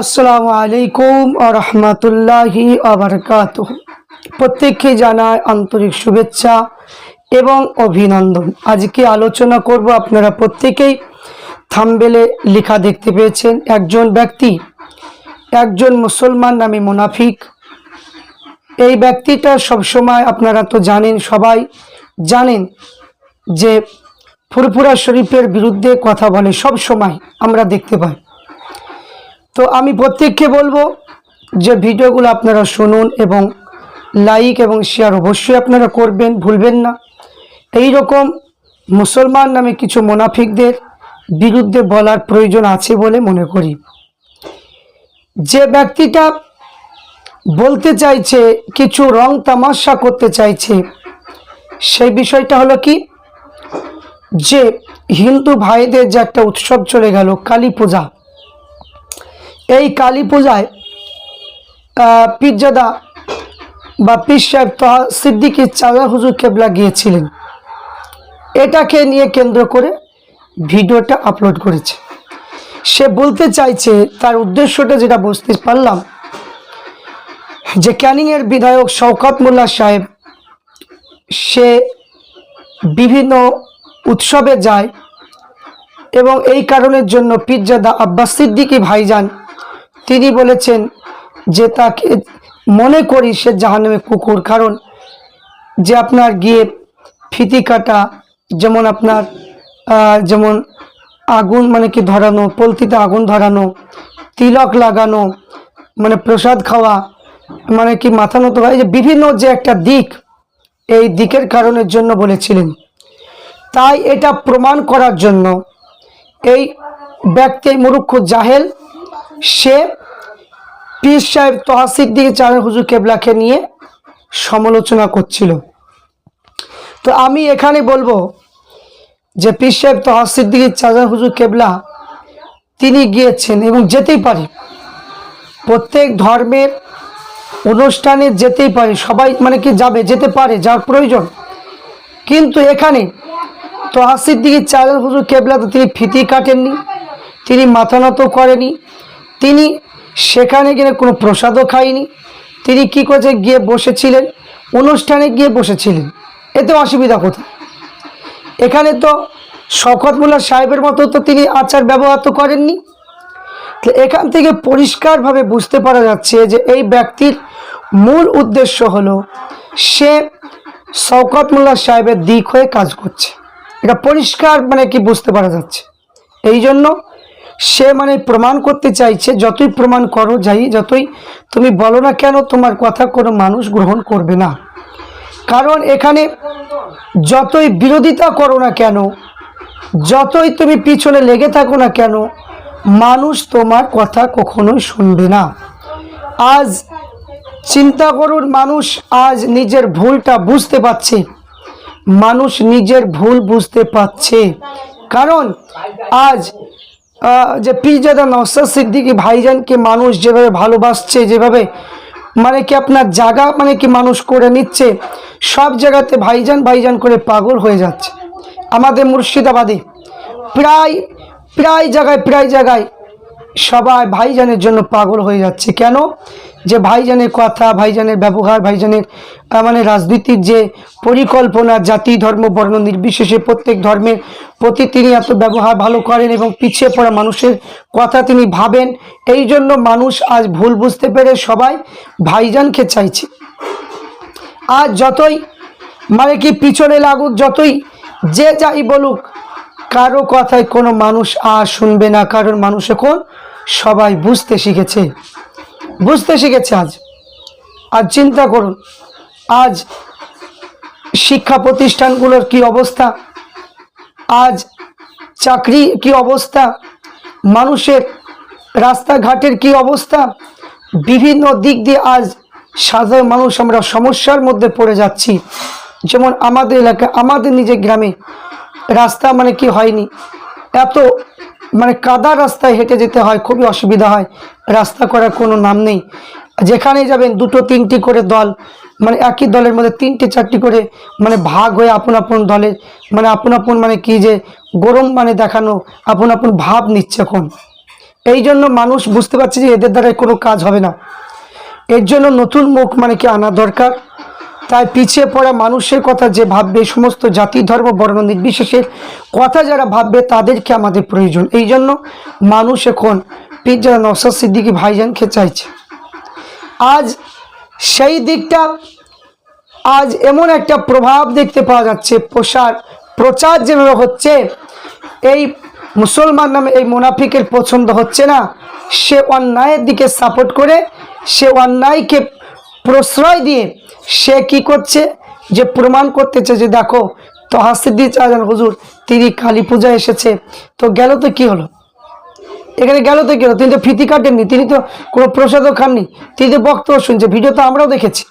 আসসালামু আলাইকুম রহমতুল্লাহি আবরকাত প্রত্যেককে জানায় আন্তরিক শুভেচ্ছা এবং অভিনন্দন। আজকে আলোচনা করব আপনারা প্রত্যেকেই থাম্বেলে লেখা দেখতে পেয়েছেন, একজন ব্যক্তি, একজন মুসলমান নামে মুনাফিক। এই ব্যক্তিটা সবসময় আপনারা তো জানেন, সবাই জানেন যে ফুরফুরা শরীফের বিরুদ্ধে কথা বলে সব সময় আমরা দেখতে পাই। তো আমি প্রত্যেককে বলব যে ভিডিওগুলো আপনারা শুনুন এবং লাইক এবং শেয়ার অবশ্যই আপনারা করবেন, ভুলবেন না। এই রকম মুসলমান নামে কিছু মোনাফিকদের বিরুদ্ধে বলার প্রয়োজন আছে বলে মনে করি। যে ব্যক্তিটা বলতে চাইছে, কিছু রং তামাশা করতে চাইছে, সেই বিষয়টা হলো কি? যে হিন্দু ভাইদের যে একটা উৎসব চলে গেল, কালী পূজা। এই কালী পূজায় পীরজাদা বা পীর সাহেব তহা সিদ্দিকি চাঁদা হুজুর কেবলা গিয়েছিলেন। এটাকে নিয়ে কেন্দ্র করে ভিডিওটা আপলোড করেছে। সে বলতে চাইছে, তার উদ্দেশ্যটা যেটা বুঝতে পারলাম, যে ক্যানিংয়ের বিধায়ক শওকত মোল্লা সাহেব, সে বিভিন্ন উৎসবে যায় এবং এই কারণের জন্য পীরজাদা আব্বাস সিদ্দিকি ভাইজান তিনি বলেছেন যে তাকে মনে করি সে জাহান্নামে কুকুর, কারণ যে আপনার গিয়ে ফিতি কাটা, যেমন আপনার যেমন আগুন মানে কি ধরানো, পলতিতে আগুন ধরানো, তিলক লাগানো মানে প্রসাদ খাওয়া মানে কি মাথা নত হয় যে বিভিন্ন যে একটা দিক, এই দিকের কারণের জন্য বলেছিলেন। তাই এটা প্রমাণ করার জন্য এই ব্যক্তি মুরুক্ষ জাহেল, সে পীর সাহেব তহাসিদ্দিকে চাঁদের হুজুর কেবলাকে নিয়ে সমালোচনা করছিল। তো আমি এখানে বলব যে পীর সাহেব তহাসিদ্দিকে চাঁদের হুজুর কেবলা তিনি গিয়েছেন এবং যেতেই পারে। প্রত্যেক ধর্মের অনুষ্ঠানে যেতেই পারে, সবাই মানে কি যাবে, যেতে পারে, যার প্রয়োজন। কিন্তু এখানে তো হাসির দিকে চালের হুজুর কেবলা তো তিনি ফিতি কাটেননি, তিনি মাথা নত করেনি তিনি সেখানে গিয়ে কোনো প্রসাদও খায়নি তিনি কি করেছে? গিয়ে বসেছিলেন, অনুষ্ঠানে গিয়ে বসেছিলেন। এতে অসুবিধা কোথায়? এখানে তো শখত মোল্লা সাহেবের মতো তো তিনি আচার ব্যবহার তো করেননি। এখান থেকে পরিষ্কারভাবে বুঝতে পারা যাচ্ছে যে এই ব্যক্তির মূল উদ্দেশ্য হলো, সে শওকত মোল্লা সাহেবের দিক হয়ে কাজ করছে। এটা পরিষ্কার মানে কি বুঝতে পারা যাচ্ছে। এই জন্য সে মানে প্রমাণ করতে চাইছে, যতই প্রমাণ করো যাই, যতই তুমি বলো না কেন, তোমার কথা কোনো মানুষ গ্রহণ করবে না। কারণ এখানে যতই বিরোধিতা করো না কেন, যতই তুমি পিছনে লেগে থাকো না কেন, মানুষ তোমার কথা কখনোই শুনবে না। আজ চিন্তা করুন, মানুষ আজ নিজের ভুলটা বুঝতে পারছে। মানুষ নিজের ভুল বুঝতে পারছে। কারণ আজ যে পিজাদা নওসাদ সিদ্দিকী ভাইজানকে মানুষ যেভাবে ভালোবাসছে, যেভাবে মানে কি আপনার জায়গা মানে কি মানুষ করে নিচ্ছে, সব জায়গাতে ভাইজান ভাইজান করে পাগল হয়ে যাচ্ছে। আমাদের মুর্শিদাবাদে প্রায় প্রায় জায়গায় প্রায় জায়গায় সবাই ভাইজানের জন্য পাগল হয়ে যাচ্ছে। কেন? যে ভাইজানের কথা, ভাইজানের ব্যবহার, ভাইজানের মানে রাজনীতির যে পরিকল্পনা, জাতি, ধর্ম, বর্ণ নির্বিশেষে প্রত্যেক ধর্মের প্রতি তিনি এত ব্যবহার ভালো করেন এবং পিছিয়ে পড়া মানুষের কথা তিনি ভাবেন, এই জন্য মানুষ আজ ভুল বুঝতে পেরে সবাই ভাইজানকে চাইছে। আজ যতই মানে কি পিছনে লাগুক, যতই যে যাই বলুক কারও কথায় কোনো মানুষ আর শুনবে না কারণ মানুষ এখন সবাই বুঝতে শিখেছে। বুঝতে শিখেছে আজ। আজ চিন্তা করুন, আজ শিক্ষা প্রতিষ্ঠানগুলোর কি অবস্থা? আজ চাকরি কি অবস্থা? মানুষের রাস্তাঘাটের কি অবস্থা? বিভিন্ন দিক দিয়ে আজ সাধারণ মানুষ আমরা সমস্যার মধ্যে পড়ে যাচ্ছি। যেমন আমাদের এলাকায় আমাদের নিজের গ্রামে রাস্তা মানে কি হয়নি? এত মানে কাদা রাস্তায় হেঁটে যেতে হয়, খুবই অসুবিধা হয়। রাস্তা করার কোনো নাম নেই। যেখানেই যাবেন, দুটো, তিনটি করে দল মানে একই দলের মধ্যে তিনটে, চারটি করে মানে ভাগ হয়ে আপন আপন দলের মানে আপন আপন মানে কি যে গরম মানে দেখানো, আপন আপন ভাব নিচ্ছে এখন। এই জন্য মানুষ বুঝতে পারছে যে এদের দ্বারা কোনো কাজ হবে না। এর জন্য নতুন মুখ মানে কি আনা দরকার। তাই পিছিয়ে পড়া মানুষের কথা যে ভাববে সমস্ত জাতি, ধর্ম, বর্ণ, নির্বিশেষের কথা যারা ভাববে, তাদেরকে আমাদের প্রয়োজন। এই জন্য মানুষ এখন পিজ্জা নসাদ সিদ্দিকি ভাইজানকে চাইছে। আজ সেই দিকটা, আজ এমন একটা প্রভাব দেখতে পাওয়া যাচ্ছে, প্রসার, প্রচার যেভাবে হচ্ছে, এই মুসলমান নামে এই মোনাফিকের পছন্দ হচ্ছে না। সে অন্যায়ের দিকে সাপোর্ট করে, সে অন্যায়কে প্রশ্রয় দিয়ে সে কি করছে? যে প্রমাণ করতেছে যে দেখো তো হাসিদ্দি চাজান হুজুর, তিনি কালী পূজা এসেছে। তো গেল তো কি হলো? এখানে গেল তো কি হলো? তিনি তো ফিতি কাটেননি, তিনি তো কোনো প্রসাদও খাননি। তিনি তো বক্তব্য শুনছে ভিডিও তো আমরাও দেখেছি।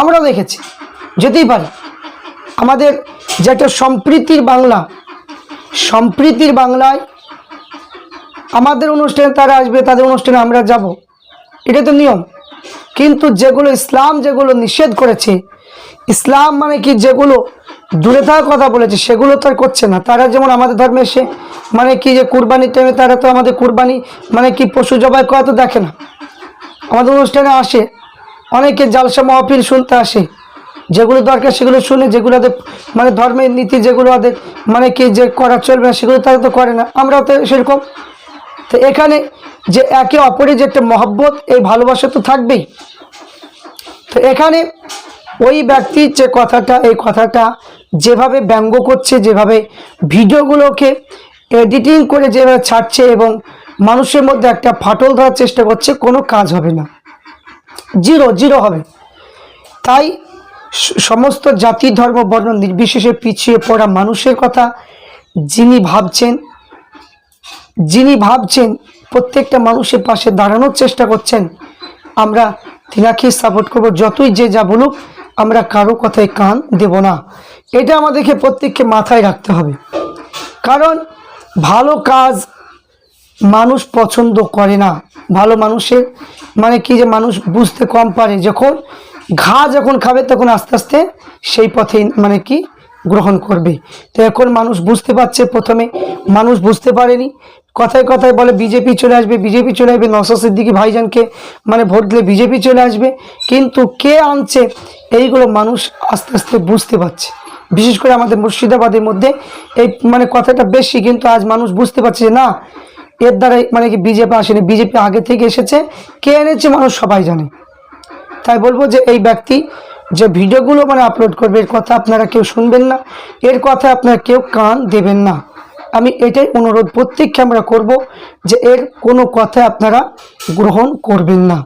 আমরাও দেখেছি, যেতেই পারে। আমাদের যে একটা সম্প্রীতির বাংলা, সম্প্রীতির বাংলায় আমাদের অনুষ্ঠানে তারা আসবে, তাদের অনুষ্ঠানে আমরা যাব। এটা তো নিয়ম। কিন্তু যেগুলো ইসলাম যেগুলো নিষেধ করেছে, ইসলাম মানে কি যেগুলো দূরে থাকার কথা বলেছে, সেগুলো তো আর করছে না। তারা যেমন আমাদের ধর্মে এসে মানে কি যে কুরবানির টাইমে তারা তো আমাদের কুরবানি মানে কি পশু জবাই করা তো দেখে না। আমাদের অনুষ্ঠানে আসে, অনেকে জালসা মহফিল শুনতে আসে, যেগুলো দরকার সেগুলো শুনে, যেগুলো মানে ধর্মের নীতি যেগুলো ওদের মানে কি যে করা চলবে না, সেগুলো তারা তো করে না। আমরাও তো সেরকম তো এখানে যে একে অপরের যে একটা মহব্বত, এই ভালোবাসা তো থাকবেই। তো এখানে ওই ব্যক্তির যে কথাটা, এই কথাটা যেভাবে ব্যঙ্গ করছে, যেভাবে ভিডিওগুলোকে এডিটিং করে যেভাবে ছাড়ছে এবং মানুষের মধ্যে একটা ফাটল ধরার চেষ্টা করছে, কোনো কাজ হবে না। জিরো জিরো হবে। তাই সমস্ত জাতি, ধর্ম, বর্ণ নির্বিশেষে পিছিয়ে পড়া মানুষের কথা যিনি ভাবছেন যিনি ভাবছেন প্রত্যেকটা মানুষের পাশে দাঁড়ানোর চেষ্টা করছেন, আমরা তিনাকে সাপোর্ট করব, যতই যে যা বলুক, আমরা কারও কথায় কান দেব না। এটা আমাদেরকে প্রত্যেককে মাথায় রাখতে হবে। কারণ ভালো কাজ মানুষ পছন্দ করে না। ভালো মানুষের মানে কি যে মানুষ বুঝতে কম পারে। যখন ঘা যখন খাবে, তখন আস্তে আস্তে সেই পথেই মানে কি গ্রহণ করবে। তো এখন মানুষ বুঝতে পারছে, প্রথমে মানুষ বুঝতে পারেনি কথায় কথায় বলে, বিজেপি চলে আসবে, বিজেপি চলে আসবে, নসর সিদ্দিকি ভাইজানকে মানে ভোট দিলে বিজেপি চলে আসবে। কিন্তু কে আনছে, এইগুলো মানুষ আস্তে আস্তে বুঝতে পারছে। বিশেষ করে আমাদের মুর্শিদাবাদের মধ্যে এই মানে কথাটা বেশি, কিন্তু আজ মানুষ বুঝতে পারছে যে না, এর দ্বারাই মানে কি বিজেপি আসেনি। বিজেপি আগে থেকে এসেছে, কে এনেছে মানুষ সবাই জানে। তাই বলব যে এই ব্যক্তি যে ভিডিওগুলো মানে আপলোড করবে, এর কথা আপনারা কেউ শুনবেন না, এর কথা আপনারা কেউ কান দেবেন না। আমি এটাই অনুরোধ প্রত্যেককে আমরা করব যে এর কোনো কথা আপনারা গ্রহণ করবেন না।